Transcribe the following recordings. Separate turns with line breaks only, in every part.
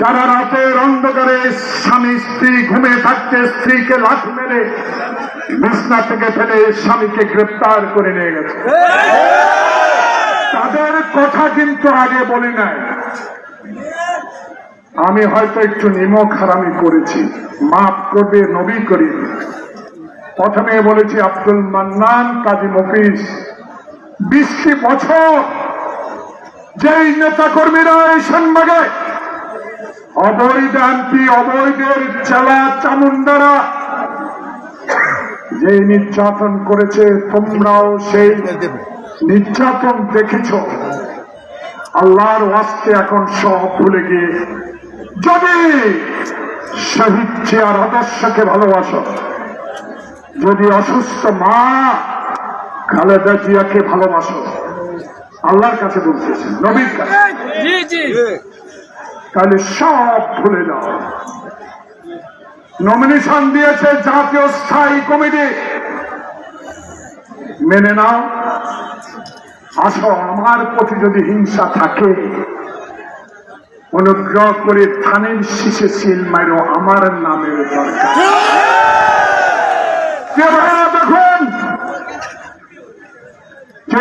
যারা রাতের অন্ধকারে স্বামী স্ত্রী ঘুমে থাকতে স্ত্রীকে লাঠি মেরে বিছনা থেকে ফেলে স্বামীকে গ্রেপ্তার করে নিয়ে গেছে। তাদের কথা কিন্তু আগে বলি নাই। আমি হয়তো একটু নিমক হারামি করেছি, মাফ করবে, নবী করি। প্রথমে বলেছি আব্দুল মান্নান কাজী মফিস বিশটি বছর যেই নেতা কর্মীরা এই সেনবাগে অবৈধ এমপি, অবৈধের চেলা চামুন্ডারা যে নির্যাতন করেছে, তোমরাও সেই নির্যাতন দেখেছ। আল্লাহর ওয়াস্তে এখন সব ভুলে গিয়ে। যদি শহীদ চেয়ার আদর্শকে ভালোবাসো, যদি অসুস্থ মা খালেদা জিয়াকে ভালোবাসো আল্লাহর কাছে বলতেছে নবীর কাছে। তাহলে সব ভুলে যাও। নমিনেশন দিয়েছে জাতীয় স্থায়ী কমিটি। মেনে নাও। আসো আমার প্রতি যদি হিংসা থাকে অনুগ্রহ করে থানের শীষে সিল মারো আমার নামের দরকার। ভাইরা দেখুন।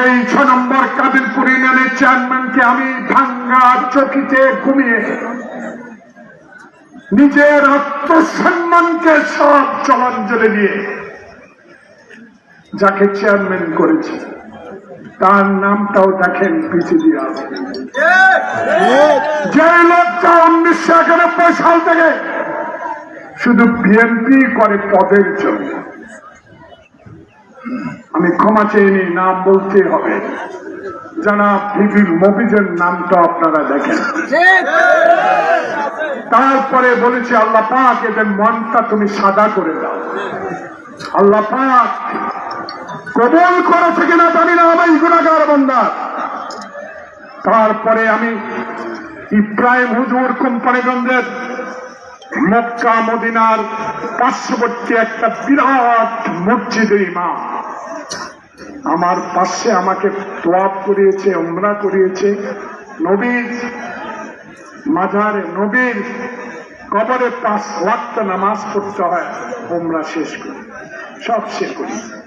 যেই ছ নম্বর কাদিরপুর ইউনিয়নের চেয়ারম্যানকে আমি ভাঙ্গা চকিতে ঘুমিয়ে নিজের আত্মসম্মানকে সব জলাঞ্জলি দিয়ে যাকে চেয়ারম্যান করেছে, তার নামটাও দেখেন পিছিয়ে আছে যে লোকটা উনিশশো একানব্বই সাল থেকে শুধু বিএনপি করে পদের জন্য। আমি ক্ষমা চেয়ে নাম বলতে হবে। জানা ভিপি মফিজের নামটা আপনারা দেখেন। তারপরে বলেছি, আল্লাহ পাক এদের মনটা তুমি সাদা করে দাও। আল্লাহ পাক কবল করেছে কিনা জানি না আমি গুণাগার বন্দার তারপরে আমি ইব্রাহিম হুজুর কোম্পানিগঞ্জের মক্কা, মদিনার পার্শ্ববর্তী একটা বিরাট মসজিদের ইমাম। আমার পাশে আমাকে তোয়াব করিয়েছে অমরা করিয়েছে। নবীর মাঝার নবীর কবরে পাঁচ ওয়াক্ত নামাজ পড়তে হয় ওমরা শেষ করি। সব শেষ করি।